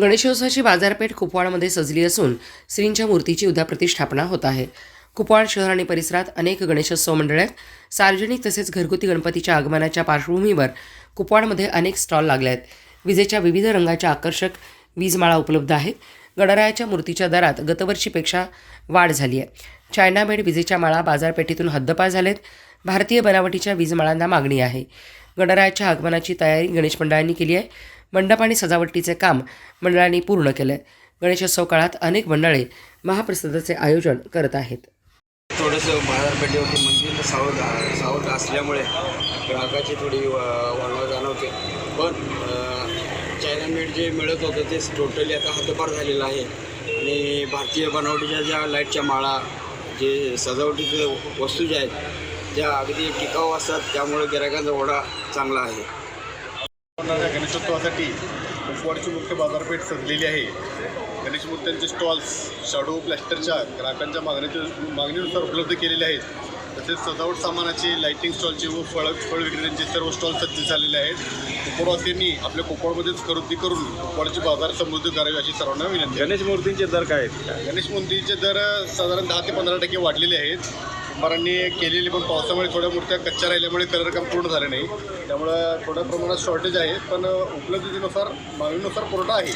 गणेशोत्सवाची बाजारपेठ कुपवाडमध्ये सजली असून श्रींच्या मूर्तीची उद्या प्रतिष्ठापना होत आहे. कुपवाड शहर आणि परिसरात अनेक गणेशोत्सव मंडळे आहेत. सार्वजनिक तसेच घरगुती गणपतीच्या आगमनाच्या पार्श्वभूमीवर कुपवाडमध्ये अनेक स्टॉल लागले आहेत. विजेच्या विविध रंगाच्या आकर्षक वीजमाळा उपलब्ध आहेत गणरायाच्या मूर्तीच्या दरात गतवर्षीपेक्षा वाढ झाली आहे. चायना मेड विजेच्या माळा बाजारपेठेतून हद्दपार झालेत. भारतीय बनावटीच्या वीजमाळांना मागणी आहे. गणरायाच्या आगमनाची तयारी गणेश मंडळांनी केली आहे. मंडप आणि सजावटीचे काम मंडळांनी पूर्ण केलं आहे गणेशोत्सव काळात अनेक मंडळे महाप्रसादाचे आयोजन करत आहेत. थोडंसं बाजारपेठेवरती मंदिर सावध सावध असल्यामुळे ग्राहकाची थोडी वाढवा जाणवते. पण चायनामेड जे मिळत होतं ते टोटली आता हद्दपार झालेलं आहे. आणि भारतीय बनावटीच्या ज्या लाईटच्या माळा जे सजावटीचे वस्तू ज्या आहेत त्या अगदी टिकाऊ असतात त्यामुळे गिरायकांचा ओढा चांगला आहे. होणाऱ्या गणेशोत्सवासाठी कुपवाडची मुख्य बाजारपेठ सजलेली आहे. गणेश मूर्त्यांचे स्टॉल्स शाडो प्लॅस्टरच्या ग्राहकांच्या मागणीच्या मागणीनुसार उपलब्ध केलेले आहेत. तसेच सजावट सामानाचे लाइटिंग स्टॉलचे व फळ फळ विक्रेत्यांचे सर्व स्टॉल सज्ज झालेले आहेत. कुपवाडवासियांनी आपल्या कुपवाडमध्येच खरेदी करून कुपवाडची बाजार समृद्धी करावी अशी सर्वांना विनंती. गणेश मूर्तींचे दर काय आहेत? गणेश मूर्तीचे दर साधारण दहा ते पंधरा टक्के वाढलेले आहेत. कुंभारांनी केलेली पण पावसामुळे थोड्या मूर्त्या कच्च्या राहिल्यामुळे कलर काम पूर्ण झाले नाही. त्यामुळं थोड्या प्रमाणात शॉर्टेज आहे पण उपलब्धतेनुसार मागणीनुसार पुरवठा आहे.